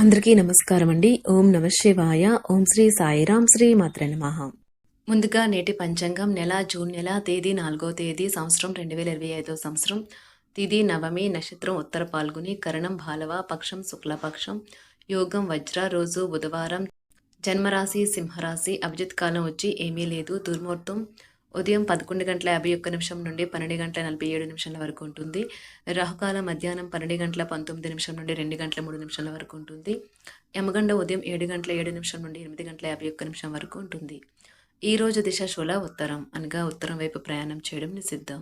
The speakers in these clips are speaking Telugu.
అందరికీ నమస్కారం అండి ఓం నమ శివాయ. ఓం శ్రీ సాయిరాం శ్రీ మాత్ర నమః. ముందుగా నేటి పంచాంగం నెల జూన్ నెల తేదీ నాలుగో తేదీ సంవత్సరం రెండు వేల ఇరవై ఐదో సంవత్సరం. తిది నవమి నక్షత్రం ఉత్తర పాల్గొని కరణం బాలవ పక్షం శుక్లపక్షం యోగం వజ్ర రోజు బుధవారం జన్మరాశి సింహరాశి అభిజిత్ కాలం వచ్చి ఏమీ లేదు దుర్ముహూర్తం ఉదయం పదకొండు గంటల యాభై ఒక్క నిమిషం నుండి పన్నెండు గంటల నలభై ఏడు నిమిషాల వరకు ఉంటుంది. రాహుకాల మధ్యాహ్నం పన్నెండు గంటల పంతొమ్మిది నిమిషం నుండి రెండు గంటల మూడు నిమిషాల వరకు ఉంటుంది. యమగండ ఉదయం ఏడు గంటల ఏడు నిమిషం నుండి ఎనిమిది గంటల యాభై ఒక్క నిమిషం వరకు ఉంటుంది. ఈ రోజు దిశ శూల ఉత్తరం అనగా ఉత్తరం వైపు ప్రయాణం చేయడం నిషిద్ధం.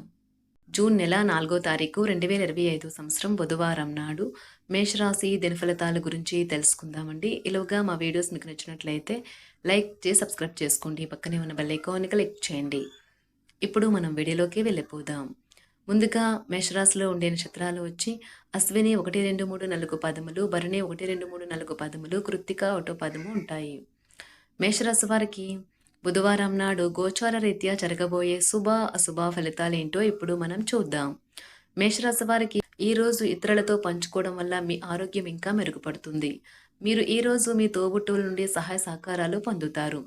జూన్ నెల నాలుగో తారీఖు రెండు వేల ఇరవై ఐదు సంవత్సరం బుధవారం నాడు మేషరాశి దినఫలితాల గురించి తెలుసుకుందామండి. ఇలాగా మా వీడియోస్ మీకు నచ్చినట్లయితే లైక్ చేసి సబ్స్క్రైబ్ చేసుకోండి. పక్కనే ఉన్న బెల్ ఐకాన్ని క్లిక్ చేయండి. ఇప్పుడు మనం వీడియోలోకి వెళ్ళిపోదాం. ముందుగా మేషరాశిలో ఉండే నక్షత్రాలు వచ్చి అశ్విని ఒకటి రెండు మూడు నాలుగు పదములు భరణి ఒకటి రెండు మూడు నాలుగు పదములు కృత్తిక ఒకటో పదము ఉంటాయి. మేషరాశి వారికి బుధవారం నాడు గోచార రీత్యా జరగబోయే శుభ అశుభ ఫలితాలేంటో ఇప్పుడు మనం చూద్దాం. మేషరాశి వారికి ఈ రోజు ఇతరులతో పంచుకోవడం వల్ల మీ ఆరోగ్యం ఇంకా మెరుగుపడుతుంది. మీరు ఈ రోజు మీ తోబుట్టువుల నుండి సహాయ సహకారాలు పొందుతారు.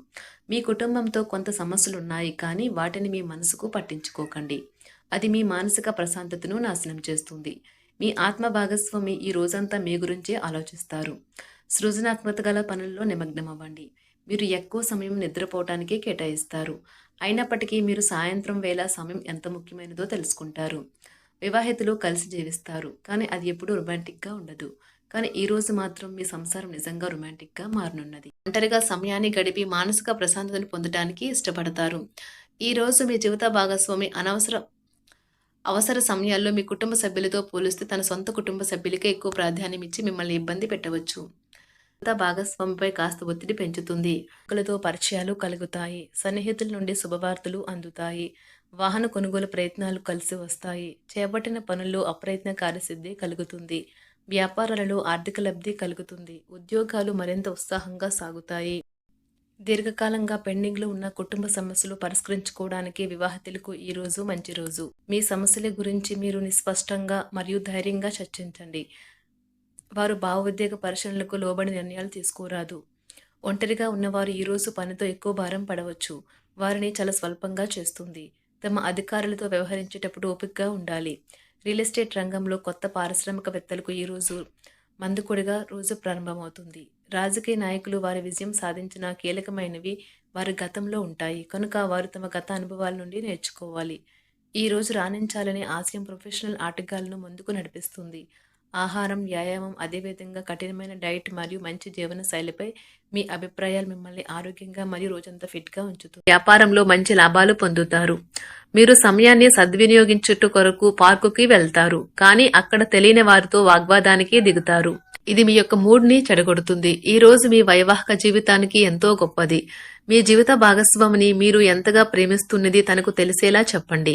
మీ కుటుంబంతో కొంత సమస్యలు ఉన్నాయి కానీ వాటిని మీ మనసుకు పట్టించుకోకండి. అది మీ మానసిక ప్రశాంతతను నాశనం చేస్తుంది. మీ ఆత్మ భాగస్వామి ఈ రోజంతా మీ గురించే ఆలోచిస్తారు. సృజనాత్మక గల పనుల్లో నిమగ్నమవ్వండి. మీరు ఎక్కువ సమయం నిద్రపోవటానికే కేటాయిస్తారు. అయినప్పటికీ మీరు సాయంత్రం వేళ సమయం ఎంత ముఖ్యమైనదో తెలుసుకుంటారు. వివాహితులు కలిసి జీవిస్తారు. కానీ అది ఎప్పుడూ రొమాంటిక్గా ఉండదు. కానీ ఈ రోజు మాత్రం మీ సంసారం నిజంగా రొమాంటిక్గా మారనున్నది. ఒంటరిగా సమయాన్ని గడిపి మానసిక ప్రశాంతతను పొందడానికి ఇష్టపడతారు. ఈ రోజు మీ జీవిత భాగస్వామి అనవసర అవసర సమయాల్లో మీ కుటుంబ సభ్యులతో పోలిస్తే తన సొంత కుటుంబ సభ్యులకే ఎక్కువ ప్రాధాన్యం ఇచ్చి మిమ్మల్ని ఇబ్బంది పెట్టవచ్చు. జీవిత భాగస్వామిపై కాస్త ఒత్తిడి పెంచుతుంది. ఒకరితో పరిచయాలు కలుగుతాయి. సన్నిహితుల నుండి శుభవార్తలు అందుతాయి. వాహన కొనుగోలు ప్రయత్నాలు కలిసి వస్తాయి. చేపట్టిన పనుల్లో అప్రయత్న కార్యసిద్ధి కలుగుతుంది. వ్యాపారాలలో ఆర్థిక లబ్ధి కలుగుతుంది. ఉద్యోగాలు మరింత ఉత్సాహంగా సాగుతాయి. దీర్ఘకాలంగా పెండింగ్లో ఉన్న కుటుంబ సమస్యలు పరిష్కరించుకోవడానికి వివాహితులకు ఈ రోజు మంచి రోజు. మీ సమస్యల గురించి మీరు నిస్పష్టంగా మరియు ధైర్యంగా చర్చించండి. వారు భావోద్వేగ పరిశీలనలకు లోబడి నిర్ణయాలు తీసుకోరాదు. ఒంటరిగా ఉన్నవారు ఈరోజు పనితో ఎక్కువ భారం పడవచ్చు. వారిని చాలా స్వల్పంగా చేస్తుంది. తమ అధికారులతో వ్యవహరించేటప్పుడు ఓపికగా ఉండాలి. రియల్ ఎస్టేట్ రంగంలో కొత్త పారిశ్రామికవేత్తలకు ఈరోజు మందుకొడిగా రోజు ప్రారంభమవుతుంది. రాజకీయ నాయకులు వారి విజయం సాధించిన కీలకమైనవి వారి గతంలో ఉంటాయి. కనుక వారు తమ గత అనుభవాల నుండి నేర్చుకోవాలి. ఈ రోజు రాణించాలనే ఆశయం ప్రొఫెషనల్ ఆటగాళ్ళను ముందుకు నడిపిస్తుంది. ఆహారం వ్యాయామం అదేవిధంగా కఠినమైన డైట్ మరియు మంచి జీవన శైలిపై మీ అభిప్రాయాలు మిమ్మల్ని ఆరోగ్యంగా మరియు రోజంతా ఫిట్గా ఉంచుతుంది వ్యాపారంలో మంచి లాభాలు పొందుతారు. మీరు సమయాన్ని సద్వినియోగించుట కొరకు పార్కుకి వెళ్తారు కానీ అక్కడ తెలియని వారితో వాగ్వాదానికి దిగుతారు. ఇది మీ యొక్క మూడ్ని చెడగొడుతుంది. ఈ రోజు మీ వైవాహిక జీవితానికి ఎంతో గొప్పది. మీ జీవిత భాగస్వామిని మీరు ఎంతగా ప్రేమిస్తున్నది తనకు తెలిసేలా చెప్పండి.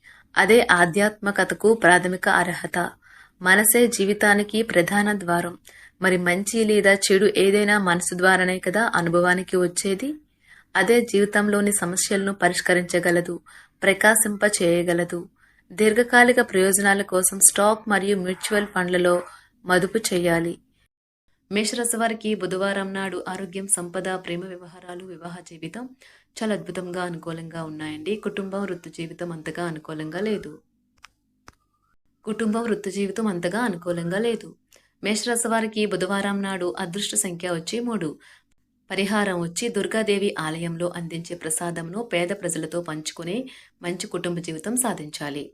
అదే ఆధ్యాత్మికతకు ప్రాథమిక అర్హత. మనసే జీవితానికి ప్రధాన ద్వారం. మరి మంచి లేదా చెడు ఏదైనా మనసు ద్వారానే కదా అనుభవానికి వచ్చేది? అదే జీవితంలోని సమస్యలను పరిష్కరించగలదు ప్రకాశింప చేయగలదు. దీర్ఘకాలిక ప్రయోజనాల కోసం స్టాక్ మరియు మ్యూచువల్ ఫండ్లలో మదుపు చేయాలి. మేషరాశి వారికి బుధవారం నాడు ఆరోగ్యం సంపద ప్రేమ వ్యవహారాలు వివాహ జీవితం చాలా అద్భుతంగా అనుకూలంగా ఉన్నాయండి. కుటుంబం వృత్తి జీవితం అంతగా అనుకూలంగా లేదు. కుటుంబం వృత్తి జీవితం అంతగా అనుకూలంగా లేదు. మేషరాశి వారికి బుధవారం నాడు అదృష్ట సంఖ్య వచ్చి మూడు. పరిహారం వచ్చి దుర్గాదేవి ఆలయంలో అందించే ప్రసాదంను పేద ప్రజలతో పంచుకుని మంచి కుటుంబ జీవితం సాధించాలి.